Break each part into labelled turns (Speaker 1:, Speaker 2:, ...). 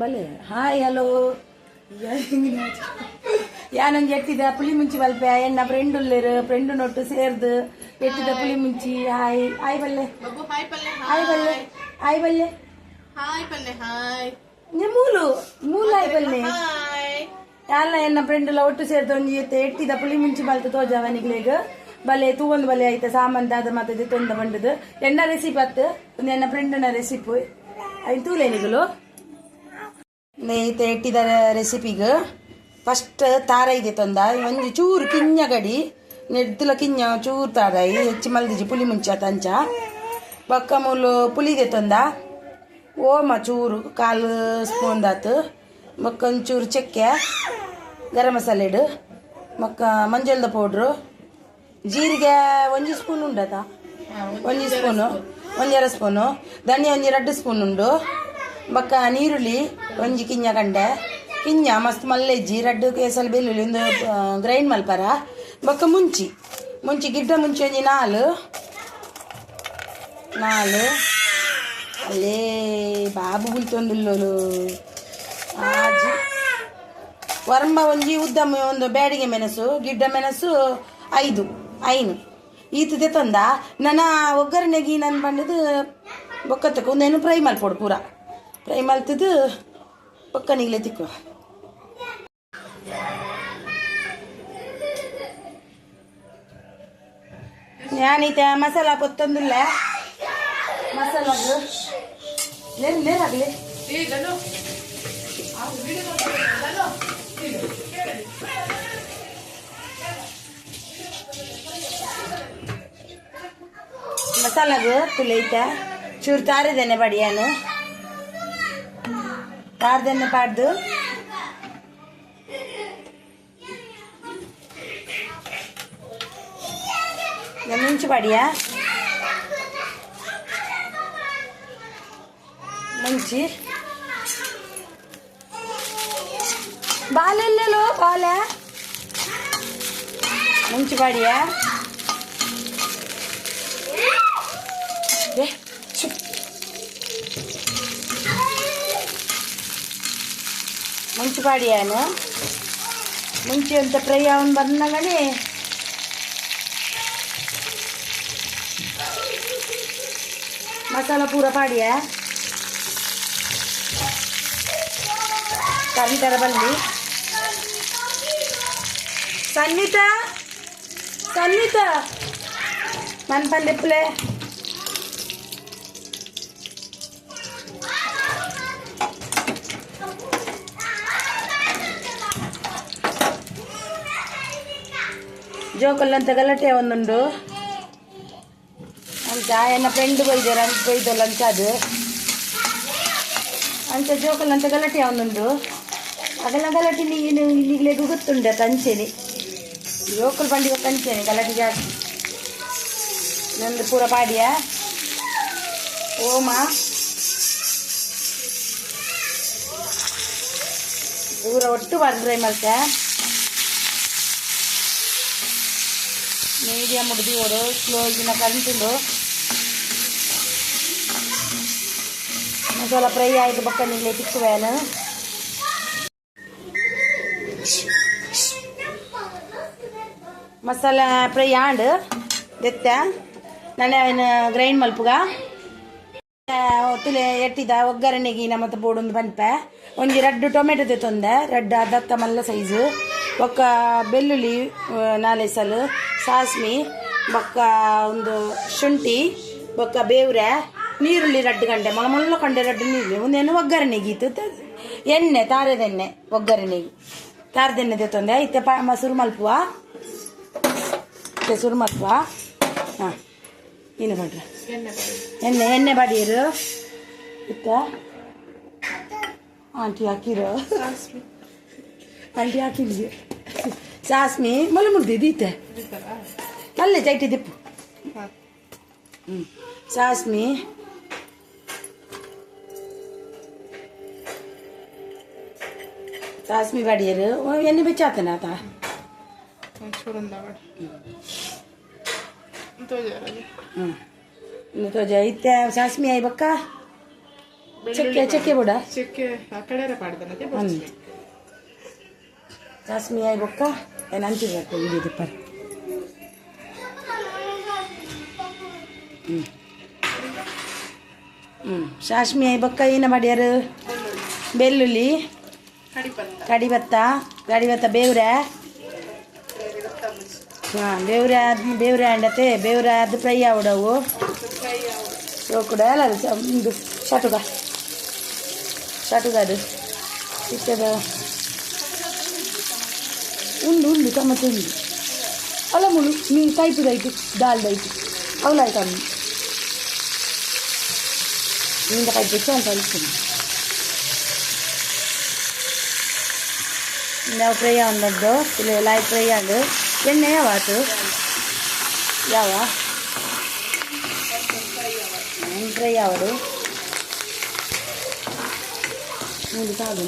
Speaker 1: ಬಲೆ. Hi hello ಯಾನೊಂದು ಎಟ್ಟಿದ ಪುಳಿ ಮುಂಚಿ ಬಲ್ಪೆ ಎಣ್ಣ ಫ್ರೆಂಡ್ ಉಲ್ಲೇರು ಫ್ರೆಂಡ್ ನೊಟ್ಟು ಸೇರ್ದು ಎಟ್ಟಿದ ಪುಳಿ ಮುಂಚಿ. ಹಾಯ್ ಹಾಯ್ ಬಲ್ಲೆ.
Speaker 2: ಹಾಯ್ ಬಲ್ಲೆ.
Speaker 1: ಹಾಯ್ ಬಲ್ಲೆ. ಹಾಯ್ ಬಲ್ಲೆ
Speaker 2: ಹಾಯ್
Speaker 1: ಮೂಲು. ಮೂಲು ಹಾಯ್ ಬಲ್ಲೆ. ಎಣ್ಣ ಎನ್ನ ಫ್ರೆಂಡ್ ಎಲ್ಲ ಒಟ್ಟು ಸೇರ್ದು ಒಂದು ಎತ್ತೆ ಎಟ್ಟಿದ ಪುಳಿ ಮುಂಚಿ ಬಲ್ತು ತೋಜವನಿಗ್ಲೇಗ ಬಲೆ ತೂವೊಂದು ಬಲೆ ಆಯ್ತಾ? ಸಾಮಾನ್ ದಾದ ಮತ್ತೆ ತೊಂದ ಬಂಡದು ಎನ್ನ ರೆಸಿಪಿ ಅತ್ತು. ಒಂದು ಎನ್ನ ಫ್ರೆಂಡ್ನ ರೆಸಿಪಿ ಆಯ್ತು ತೂಲೇನಿಗಳು ನೇಯ್ತೆ ಇಟ್ಟಿದ ರೆಸಿಪಿಗೆ ಫಸ್ಟ್ ತಾರ ಇದೆ ತೊಂದ. ಒಂಜಿ ಚೂರು ಕಿಂಜ ಗಡಿ. ನೆಡ್ತುಲ ಕಿಂಜ ಚೂರು ತಾರಾಯಿ ಹೆಚ್ಚು ಮಲ್ದಿಜಿ ಪುಲಿ ಮುಂಚ ತಂಚ. ಬಕ್ಕ ಮೂಲು ಪುಲಿದೆ ತೊಂದ. ಓಮ ಚೂರು, ಕಾಲು ಸ್ಪೂನ್ ದಾತು. ಮಕ್ಕ ಒಂಚೂರು ಚಕ್ಕೆ, ಗರಂ ಮಸಾಲೆ ಇಡು. ಮಕ್ಕ ಮಂಜಲ್ದ ಪೌಡ್ರು. ಜೀರಿಗೆ ಒಂಜಿ ಸ್ಪೂನ್ ಉಂಡತ? ಒಂಜಿ ಸ್ಪೂನು. ಒಂದೆರಡು ಸ್ಪೂನು. ಧನಿಯಾ ಒಂಜಿ ಎರಡು ಸ್ಪೂನ್ ಉಂಡು. ಬಕ್ಕ ನೀರುಳ್ಳಿ, ಒಂಜಿ ಕಿಂಜ ಕಂಡೆ ಕಿಂಜ ಮಸ್ತ್ ಮಲ್ಲೆಜ್ಜಿ, ರಡ್ಡು ಕೇಸಲ್ ಬೆಳ್ಳುಳ್ಳಿ ಒಂದು ಗ್ರೈಂಡ್ ಮಲ್ಪರ. ಬಕ್ಕ ಮುಂಚಿ ಮುಂಚಿ ಗಿಡ್ಡ ಮುಂಚಿ ಒಂಜಿ ನಾಲು. ನಾಲು. ಅಲ್ಲೇ ಬಾಬು ಬುಲ್ತೊಂದುಲ್ಲೋಲು ಆಜಿ. ವರ್ಮ ಒಂಜಿ ಉದ್ದ ಒಂದು ಬ್ಯಾಡಿಗೆ ಮೆಣಸು, ಗಿಡ್ಡ ಮೆಣಸು ಐದು, ಐನು. ಈತದೆ ತಂದ. ನನ್ನ ಒಗ್ಗರಣೆಗೆ ನಾನು ಬಂದದ್ದು ಬೊಕ್ಕತ್ತಕ್ಕೆ ಒಂದೇನು ಫ್ರೈ ಮಲ್ಪೊಡು ಪೂರ. ಫ್ರೈ ಮಲ್ತದು ಬೊಕ್ಕನಿಗ್ಲೆ ತಿಕ್ಕುವ ഞാനീത്ത ಮಸಾಲ ಕೊತ್ತೊಂದಿಲ್ಲ ಮಸಾಲಾಗ ಲೇರು ಲೇರಾಗಲಿ
Speaker 2: ಏ ಗನು
Speaker 1: ಮಸಾಲಾಗ ತುಲೈತ ಚೂರು ತಾರಿದೇನೆ ಬಡಿಯಾನು ತಾರದೆಣ್ಣೆ ಪಾಡ್ದು ಮುಂಚೆ ಬಡಿಯಾ ಮುಂಚಿ ಬಾಲೆಲ್ಲೆಲ್ಲೋ ಬಾಲೆ ಮುಂಚೆ ಬಾಡಿಯಾ മുഞ്ചുപാടിയാണ് മുഞ്ചി എന്ത് ഫ്രൈ ആവുമെന്ന് പറഞ്ഞാൽ മസാല പൂര പാടിയ കറിക്കര പള്ളി സന്നിത സന്നിത മൺപണ്ടെപ്പിലേ ಜೋಕಲ್ಲಂತ ಗಲಾಟೆ ಒಂದುಂಡು ಅಂತ ಎನ್ನ ಫ್ರೆಂಡ್ ಬೈದಾರ ಅಂತ ಬೈದಲ್ಲ ಅಂತ ಅದು ಅಂತ ಜೋಕಲ್ ಅಂತ ಗಲಾಟೆ ಅವನುಂಡು ಅದೆಲ್ಲ ಗಲಾಟೆ ನೀನು ಇಲ್ಲಿಗ್ಲೇ ಗೊತ್ತುಂಡೆ ತಂಚೆನೆ ಜೋಕಲ್ ಬಂಡಿ ತಂಚೆನೆ ಗಲಾಟೆ ಜಾಸ್ತಿ ನಂದು ಪೂರ ಪಾಡಿಯ ಓಮ ಪೂರ ಒಟ್ಟು ಬರ್ದ್ರೆ ಮತ್ತೆ ಮೀಡಿಯಂ ಹುಡ್ದು ಓಡು ಸ್ಲೋ ಇನ್ನ ಕರೆಂಟ್ ಉಂಡು ಮಸಾಲ ಫ್ರೈ ಆಯಿತು ಬಕ್ಕ ನೀಲೆ ತಿಕ್ಕುವೇನು ಮಸಾಲ ಫ್ರೈ ಆಂಡ್ ದೆತ್ತ. ಅವನ ಗ್ರೈಂಡ್ ಮಲ್ಪುಗ. ತುಲೆ ಎಟ್ಟಿದ ಒಗ್ಗರಣೆಗೆ ಮತ್ತೆ ಬೋಡೊಂದು ಬಂದ್ಪೆ. ಒಂಜಿ ರಡ್ಡು ಟೊಮೆಟೊ ತೆತ್ತೊಂದೆ ರೆಡ್ ಅದಕ್ಕ ಮಲ್ಲ ಸೈಜು ಒಕ್ಕ ಬೆಳ್ಳುಳ್ಳಿ ನಾಲ್ಕು ನಾಲೆ ಸಲು. ಸಾಸ್ಮಿ ಬೊಕ್ಕ ಒಂದು ಶುಂಠಿ ಬೊಕ್ಕ ಬೇವ್ರೆ ನೀರುಳ್ಳಿ ರಡ್ಡು ಗಂಟೆ ಮೊಳ ಮೊಲ್ಲ ಕಂಡೆ ರಡ್ಡು ನೀರುಳ್ಳಿ ಒಂದೇನು ಒಗ್ಗರಣೆಗೆ ಇತ್ತು ಎಣ್ಣೆ ತಾರದೆಣ್ಣೆ ಒಗ್ಗರಣೆಗೆ ತಾರದೆಣ್ಣೆ ತೆತ್ತೊಂದೆ ಇತ್ತೆ ಪ ಮಸೂರು ಮಲ್ಪುವ. ಇತ್ತೆ ಸುರು ಮಲ್ಪುವ. ಹಾಂ ಇನ್ನು ಮಾಡ್ರಿ.
Speaker 2: ಎಣ್ಣೆ
Speaker 1: ಎಣ್ಣೆ ಬಡಿಯರು. ಇತ್ತ? ಆಂಟಿ ಹಾಕಿರು. ಆಂಟಿ ಹಾಕಿದ್ವಿ. ಸಾಸ್ಮಿ ಮಲೆ ಮುಡ್ದಿದ್ದೀತೆ
Speaker 2: ಇರ್ತಲ್ಲ
Speaker 1: ಅಲ್ಲೇ ಚೈಟಿ ದಿಪ್ಪು
Speaker 2: ಹಾಂ
Speaker 1: ಹ್ಞೂ ಸಾಸ್ಮಿ ಸಾಸ್ಮಿ ಬಡಿಯರು ಎಣ್ಣೆ ಬೆಚ್ಚಾತನ ಆತ
Speaker 2: ಒಂಚೂರು ಬಡಿ ತೋಜಾರದು
Speaker 1: ಹ್ಞೂ ಇನ್ನು ತೋಜ ಇತ್ತೆ ಸಾಸ್ಮಿ ಆಯ್ ಬಕ್ಕ ಚಕ್ಕೆ ಚಕ್ಕೆ ಬುಡ
Speaker 2: ಚಕ್ಕೆ ಆ ಕಡೆ ಪಾಡ್ದನತೆ ಬರ್ತೀನಿ
Speaker 1: ಜಾಸ್ಮಿ ಆಯ್ ಬೊಕ್ಕ ಏನು ಅಂತಿರ್ಬೇಕು ಇಲ್ಲಿದ್ದು ಪರ್? ಹ್ಞೂ ಹ್ಞೂ ಆಯ್ ಬೊಕ್ಕ ಏನು ಮಾಡ್ಯಾರು? ಬೆಳ್ಳುಳ್ಳಿ. ಕಡಿಬತ್ತ. ಕಡಿಬತ್ತ ಬೇವ್ರ. ಹಾಂ, ಬೇವ್ರ ಬೇವ್ರ ಅಂಡತೆ ಬೇವ್ರೆ ಅದು ಫ್ರೈ ಆವಡವು. ಕೂಡ ಅಲ್ಲ ಇದು ಶಟುಗ ಶಟುಗ ಅದು. ಚಿಕ್ಕದ ಉಂಡು ಉಂಡು ಟೊಮೆಟೊ ಉಂಡು ಅಲ್ಲ ಮುಳು ನೀನು ಕೈಪಿದಾಯ್ತು ದಾಲ್ದಾಯ್ತು ಅವಲಾಯ್ತು ಅಮ್ಮ ನಿಂದ ಕೈ ಬಿಟ್ಟು ಅಂತ ಅನಿಸ್ತೀನಿ ನಾವು ಫ್ರೈ ಅಂದದ್ದು ಇಲ್ಲಿ ಲೈಟ್ ಫ್ರೈ ಆಡು ಎಣ್ಣೆ ಯಾವ ಆತು ಯಾವ ಎಣ್ಣೆ ಫ್ರೈ ಯಾವಡು ಮೂರು ಸಾಗು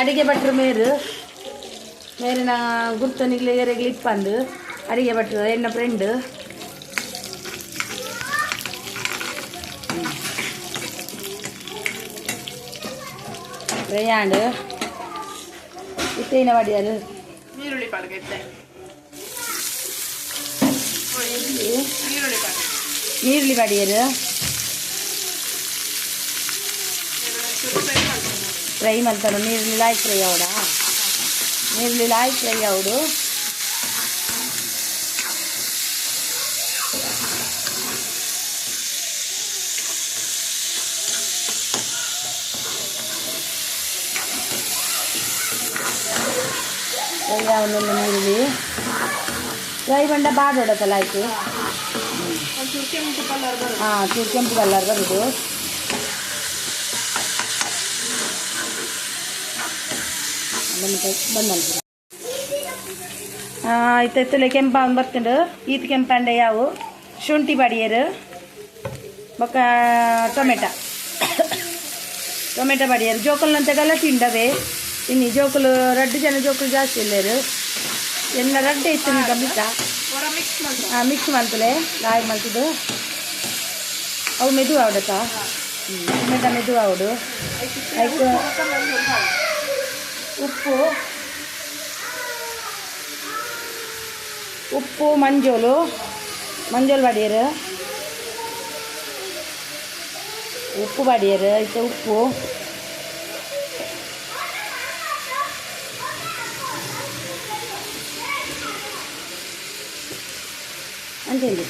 Speaker 1: ಅಡಿಗೆ ಭಟ್ರು ಮೇರು ಮೇರಿನ ಗುರ್ತನಿಗ್ಲಿ ಎರೆಗ್ಲಿ ಇಪ್ಪಂದು ಅಡಿಗೆ ಭಟ್ರು ಎನ್ನ ಫ್ರೆಂಡ್ ಫ್ರೈಯಾಂಡು ಇತ್ತೇನ ಮಾಡಿಯಾರು
Speaker 2: ನೀರುಳ್ಳಿ ಪಾಡ್ಗೆತ್ತೆ ನೀರುಳ್ಳಿ ಪಾಡ್ಗೆ ಫ್ರೈ ಮಾಡ್ತಾನೆ
Speaker 1: ನೀರ್ಲಿ Loy fry ಅವಡ ನೀರ್ಲಿ Loy fry ಅವಡು fry ಅವನೊಂದು ನೀರಲ್ಲಿ ಫ್ರೈ ಬಂಡ ಬಾಡೋಡತ್ತಲ್ಲ ಆಯ್ತು
Speaker 2: ಒಂಚೂರು ಕೆಂಪು ಕಲರ್ ಬರುತ್ತೆ
Speaker 1: ಹಾಂ ಚೂರು ಕೆಂಪು ಕಲರ್ ಬರುದು ಬಂದಲ್ಲ ಆಯ್ತು ಎತ್ತಲೆ ಕೆಂಪ ಅವ್ನು ಬರ್ತಿಂಡು. ಈತ ಕೆಂಪಂಡೆ ಯಾವು? ಶುಂಠಿ ಬಡಿಯರು. ಬೊಕ್ಕ ಟೊಮೆಟ. ಟೊಮೆಟೊ ಬಡಿಯರು. ಜೋಕಲ್ನಂತೆಗೆಲ್ಲ ತಿಂಡವೆ ಇನ್ನು ಜೋಕುಲು, ರಡ್ಡು ಜನ ಜೋಕುಲು ಜಾಸ್ತಿ ಇಲ್ಲೇರು ಎಲ್ಲ ರಡ್ಡೆ ಇತ್ತು
Speaker 2: ಮಿಕ್ಸ್
Speaker 1: ಹಾಂ ಮಿಕ್ಸ್ ಮಾಡ್ತಲೆ ಲಾಯ್ ಮಾಡ್ತಿದ್ದು. ಅವು ಮೆದು ಆವಡತ್ತ ಟೊಮೆಟ ಮೆದು ಆವಡು ಆಯ್ತು. ఉప్పు உப்பு மஞ்சள் மஞ்சள் வடியர் உப்பு வடியர் இப்போ உப்பு மஞ்சள்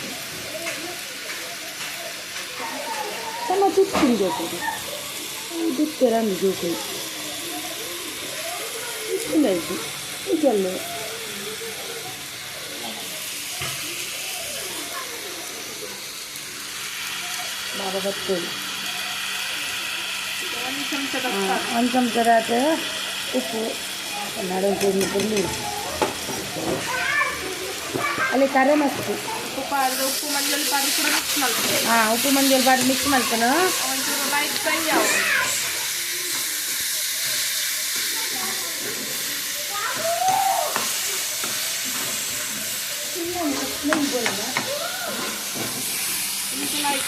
Speaker 1: செம்ம துப்பு ஜோக்கு துப்பு ரன் ஜோக்கு ಇದು ಇದಲ್ಲ ಬಾಬಾ ಬರ್ತೇನೆ
Speaker 2: ಒಂದು ಚಮಚದ
Speaker 1: ಒಂದು ಚಮಚ ರಾತ್ರಿ ಉಪ್ಪು ಕನ್ನಡ ಪುಡಿ ಪುಡಿ ಅಲ್ಲಿ ಕರೆ ಮಸ್ತು
Speaker 2: ಉಪ್ಪು ಪಾಡ್ದು ಉಪ್ಪು ಮಂಜಲ್ಲಿ ಪಾಡಿ ಕೂಡ ಮಿಕ್ಸ್ ಮಾಡ್ತಾರೆ
Speaker 1: ಹಾಂ ಉಪ್ಪು ಮಂಜಲ್ ಬಾಡಿ ಮಿಕ್ಸ್ ಮಾಡ್ತಾನೆ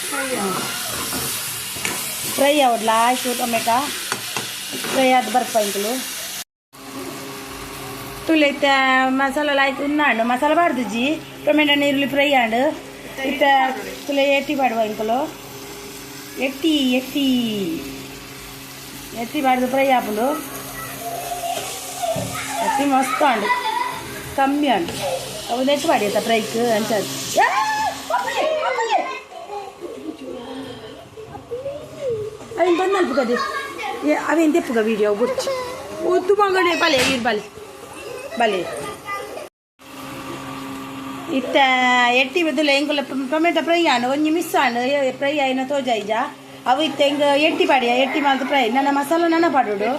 Speaker 2: ಫ್ರೈ ಯಾವುದು ಲೈಟ್ ಫ್ರೈ
Speaker 1: ಫ್ರೈ ಅವಡ್ಲ ಆಯ್ತು ಟೊಮೆಟೊ ಫ್ರೈ ಆದ ಬರ್ಪ ಇಂಕಲು ತುಲೈತೆ ಮಸಾಲ ಆಯ್ತು ಉನ್ನಾಂಡು ಮಸಾಲ ಬಾಡ್ದು ಜಿ ಟೊಮೆಟೊ ನೀರುಳ್ಳಿ ಫ್ರೈ ಆಂಡು ಇತ್ತ ತುಲೆ ಎಟ್ಟಿ ಬಾಡುವ ಇಂಕಲು ಎಟ್ಟಿ ಎಟ್ಟಿ ಎಟ್ಟಿ ಬಾಡ್ದು ಫ್ರೈ ಆಪುಂಡು ಎಟ್ಟಿ ಮಸ್ತ್ ಆಂಡು ಕಮ್ಮಿ ಆಂಡು ಅವು ನೆಟ್ಟು ಬಾಡಿಯತ್ತ ಫ್ರೈಕ್ ಅಂತ अवेन बन्नल पुगा दे ये अवेन दे पुगा वीडियो बुट ओ ಬಲೆ मंगने बाले ಇತ್ತ ಎಟ್ಟಿ ಬದಲು ಹೆಂಗಲ್ಲ ಟೊಮೆಟೊ ಫ್ರೈ ಆನು ಒಂಜಿ ಮಿಸ್ ಆನು ಫ್ರೈ ಆಯ್ನ ತೋಜಾಯಿ ಜಾ ಅವು ಇತ್ತ ಹೆಂಗ ಎಟ್ಟಿ ಪಾಡಿಯ ಎಟ್ಟಿ ಮಾಲ್ದು ಫ್ರೈ ನನ್ನ ಮಸಾಲ ನನ್ನ ಪಾಡುಡು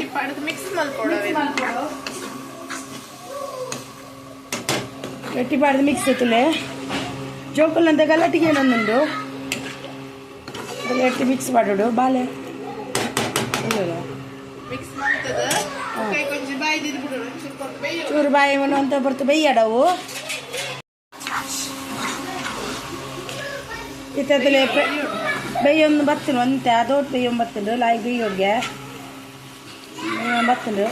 Speaker 1: ಎಟ್ಟಿ ಪಾಡ್ದು ಮಿಕ್ಸ್ ಇತ್ತಲೆ ಜೋಕುಲ್ ಅಂತ ಗಲಾಟಿಗೆ ಏನೊಂದುಂಡು ಎಟ್ಟಿ ಮಿಕ್ಸ್
Speaker 2: ಪಾಡೋಡು ಬಾಳೆ
Speaker 1: ಚೂರು ಬಾಯಿ ಅಂತ ಬರ್ತು ಬೈಯಾಡವು. ಇತ್ತದಲೆ ಬೆಯ್ಯೊಂದು ಬತ್ತನು ಅಂತೆ ಅದೊಟ್ಟು ಬೆಯ್ಯೊಂದು ಬತ್ತುಂಡು ಲಾಯ್ ಬೆಯ್ಯೋಡ್ಗೆ ಬತ್ತುಂಡು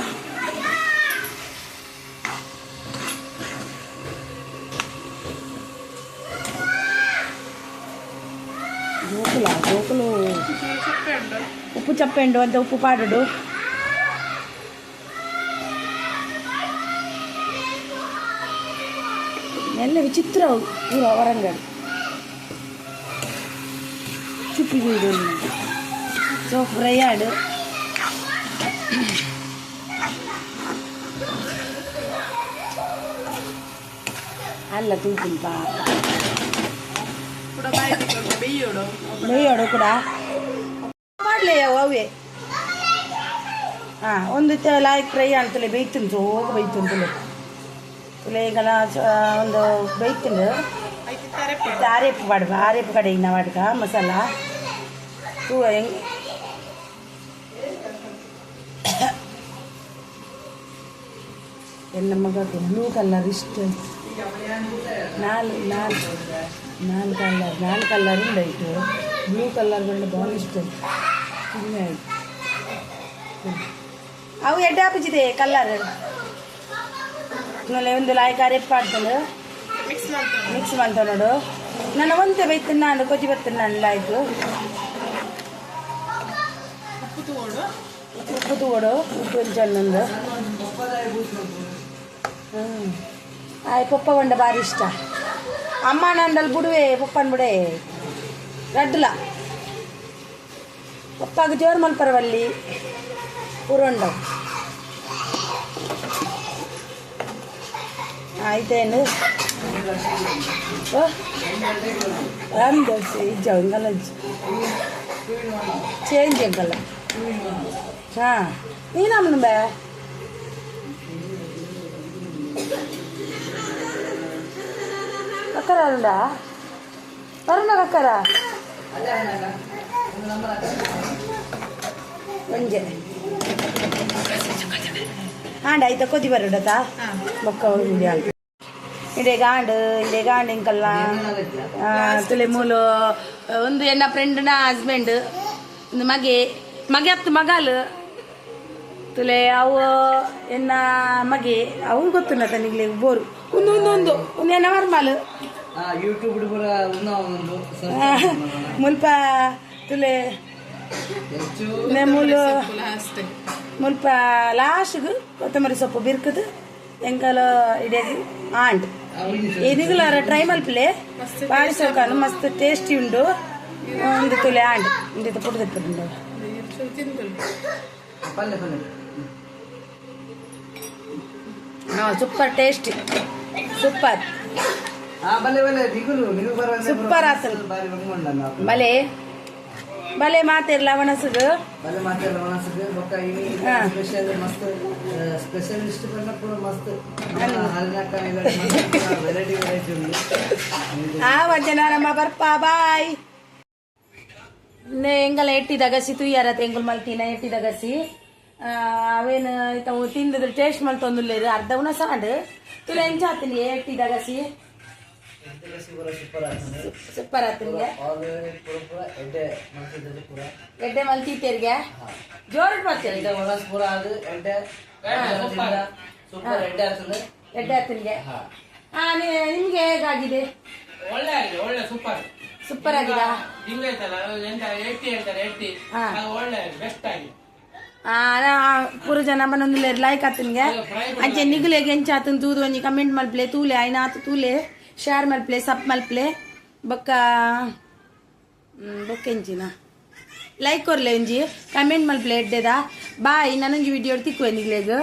Speaker 1: జోకులా జోకులు
Speaker 2: చెప్పండి
Speaker 1: ఉప్పు చెప్పండు అంత ఉప్పు పాడడు ಎಲ್ಲ ವಿಚಿತ್ರ ಊರ ವರಂಗಲ್ ಚುಪ್ಪಿ ಬೀಡು ಸೊ ಫ್ರೈ ಆಡು ಅಲ್ಲ ತೂಕಿನ ನೊಯ್ಯೋಡು.
Speaker 2: ಕೂಡ.
Speaker 1: ಮಾಡಲಿ ಅವೇ ಹಾಂ, ಒಂದು ಲಾಯಕ್ ಫ್ರೈ ಆಗ್ತಲೆ ಬೇಯ್ತುಂಟು, ಹೋಗಿ ಬೇಯ್ತುಂಟು ತುಲೆ. ಈಗ ಒಂದು
Speaker 2: ಬೇಯ್ತುಂಡು.
Speaker 1: ಆರೇಪು ಪಾಡ್ಬ ಆರೇಪು ಕಡೆ ಇನ್ನ ವಾಡ್ಕ ಮಸಾಲ. ತೂ, ಹೆಂಗ್? ಎಲ್ಲ ಮಗ ಬ್ಲೂ ಕಲರ್ ಇಷ್ಟು ನಾಲ್ ನಾಲ್ ನಾಲ್ ಕಲರ್ ಬಂದು ಬಾಲ್ ಇಷ್ಟ. ಕಮ್ಮಿ ಆಯ್ತು. ಅವು ಎಡ್ಡೆ ಹಾಪಿಸಿದೆ ಆಮೇಲೆ ಒಂದು ಲಾಯ್ಕ ಅರೆಪ್ಪು ಆಡ್ತಾಳೆ
Speaker 2: ಮಿಕ್ಸ್ ಮಾಡ್ತ
Speaker 1: ಮಿಕ್ಸ್ ಮಾಡ್ತಾವ ನೋಡು. ನಾನು ಒಂದೇ ಬೈತೀನಿ ನಾನು ಕೊಚ್ಚಿ ಬರ್ತೀನಿ ನಾನು
Speaker 2: ಉಪ್ಪು ತಗೊಂಡು.
Speaker 1: ಉಪ್ಪು ಚೆನ್ನೊಂದು ಹ್ಞೂ ಪಪ್ಪ ಬಂಡ ಭಾರಿ ಇಷ್ಟ ಅಮ್ಮ ನಂದಲ್ಲಿ ಬಿಡುವೆ ಪಪ್ಪನ ಬಿಡೆ ರಡ್ಲ ಪಪ್ಪಾಗ ಜೋರು ಮಲ್ಪರವಲ್ಲಿ ಪುರಂಡ ಆಯ್ತೇನು ರಾಮ್ ದೋಸೆ ಇಜ್ಜ ಹಿಂಗಲ್ಲ ಚೇಂಜ್ ಹೆಂಗಲ್ಲ ಹಾಂ ನೀನಮ್ಮನ ಬೇ கக்கரா இருந்தா வரணும் கக்கரா கொஞ்சம்
Speaker 2: ஆண்டு
Speaker 1: ஐத்த கொதி வருடத்தா ಇಡೇ ಗಾಂಡು ಇಡೇ ಗಾಂಡು ಇಂಕಲ್ಲ. ತುಲೆ ಮೂಲು, ಒಂದು ಎನ್ನ ಫ್ರೆಂಡ್ನ ಹಸ್ಬೆಂಡ್ ಒಂದು ಮಗೆ. ಮಗೆ ಹತ್ತು ತುಲೆ ಅವು ಎನ್ನ ಮಗೆ ಅವು ಗೊತ್ತಿಲ್ಲ ತನಿಗ್ಲಿ ಬೋರು ಒಂದು ಒಂದು ಒಂದು ಒಂದು ಎನ್ನ ವರ್ಮಾಲು
Speaker 3: ಯೂಟ್ಯೂಬ್
Speaker 1: ಮುಲ್ಪ ತುಲೆ ಮೂಲು ಮುಲ್ಪ ಲಾಸ್ಟ್ಗೆ ಕೊತ್ತಂಬರಿ ಸೊಪ್ಪು ಬಿರ್ಕದು ಎಂಕಲ ಇಡೇದು ಆಂಡ್. ಇದಿಗಲಾರ ಟ್ರೈ ಮಲ್ಪಲೆ ಬಾರಿ ಸೌಕಾನು ಮಸ್ತ್ ಟೇಸ್ಟಿ ಉಂಡು. ಒಂದು ತುಲೆ ಆಂಡ್ ಇಂದಿತ್ತು ಪುಟ್ಟದಿರ್ತದೆ
Speaker 2: ತಿಂದು
Speaker 3: ಪಲ್ಲೆ ಪಲ್ಲೆ.
Speaker 1: ಹಾಂ ಸೂಪರ್ ಟೇಸ್ಟಿ. ಸೂಪರ್.
Speaker 3: ಸೂಪರ್ ಬಂದ್ಕೊಂಡ
Speaker 1: ಬಲೆ. ಬಲೆ ಮಾತಿರ್ಲ ಅವನಸದು
Speaker 3: ಬಲ್ಲೆ ಮಾತೆಲ್ಲ ಮನಸ್ಸಿಗೆ ಬೊಕ್ಕ ಇನಿ
Speaker 1: ಹಾ.
Speaker 3: ಸ್ಪೆಷಲ್ ಮಸ್ತ್ ಸ್ಪೆಷಲಿಸ್ಟ್ ಬಂದ ಕೂಡ ಮಸ್ತ್. ಹಲ್ನಕ್ಕ ವೆರೈಟಿ ವೆರೈಟಿ ಉಂಟು.
Speaker 1: ಆ ವಂಚನ ನಮ್ಮ ಬರ್ಪ ಬಾಯ್. ಎಂಗಲ ಎಟ್ಟಿದಗಸಿ ತುಯ್ಯಾರ ತೆಂಗುಲ್ ಮಲ್ತಿನ ಎಟ್ಟಿದಗಸಿ ಅವೇನು ಇತವು ತಿಂದಿದ್ರೆ ಟೇಸ್ಟ್ ಮಲ್ತೊಂದುಲ್ಲೇರು ಅರ್ಧ ಉಣ ಸಾಂಡ್ ತುಲ ಎಂಚ ಆತೀನಿ ಏಟ್
Speaker 3: ಸೂಪರ್ ಸಿ
Speaker 1: ಸೂಪರ್ ಆತಿನ್ಗೆ
Speaker 3: ಎಡ್ಡೆ
Speaker 1: ಮಲ್ತಿತ್ತೇರ್ಗೆ ಜೋರ್ ಬರ್ತೀರಿ
Speaker 3: ಎಡ್ಡೆ
Speaker 1: ಆತಿನ್ಗೆ ಹಾ ನಿಮ್ಗೆ ಹೇಗಾಗಿದೆ?
Speaker 4: ಒಳ್ಳೆ ಆಗಿದೆ ಒಳ್ಳೆ ಸೂಪರ್
Speaker 1: ಸೂಪರ್ ಆಗಿದೆ?
Speaker 4: ಹಿಂಗೈತಲ್ಲ ಎಂತ ಎಟ್ಟಿ ಅಂತಾರೆ ಎಟ್ಟಿ?
Speaker 1: ಹಾ.
Speaker 4: ಒಳ್ಳೆ ಬೆಸ್ಟ್ ಆಗಿದೆ.
Speaker 1: ಪೂರ ಜನ ಬಂದು ಲೈಕ್ ಆತನ್ಗೆ ಅಂಚೆ ನಿಗುಲೆಗೆ ಎಂಚ ಆತನ್ ತೂದು ಒಂಜಿ ಕಮೆಂಟ್ ಮಲ್ಪ್ಲೆ ತೂಲೆ ಆಯ್ನ ಆತ ತೂಲೆ ಶೇರ್ ಮಲ್ಪ್ಲೆ ಸಪ್ ಮಲ್ಪ್ಲೆ ಬೊಕ್ಕ ಬಕ್ಕ ಎಂಚಿನ? ಲೈಕ್ ಕೊರ್ಲೆ ಒಂಜಿ ಕಮೆಂಟ್ ಮಲ್ಪ್ಲೆ ಎಡ್ಡೆದ. ಬಾಯ್ ನನಂಜಿ ವಿಡಿಯೋ ತಿಕ್ಕುವೆ ನಿಗ್ಲೆಗ್.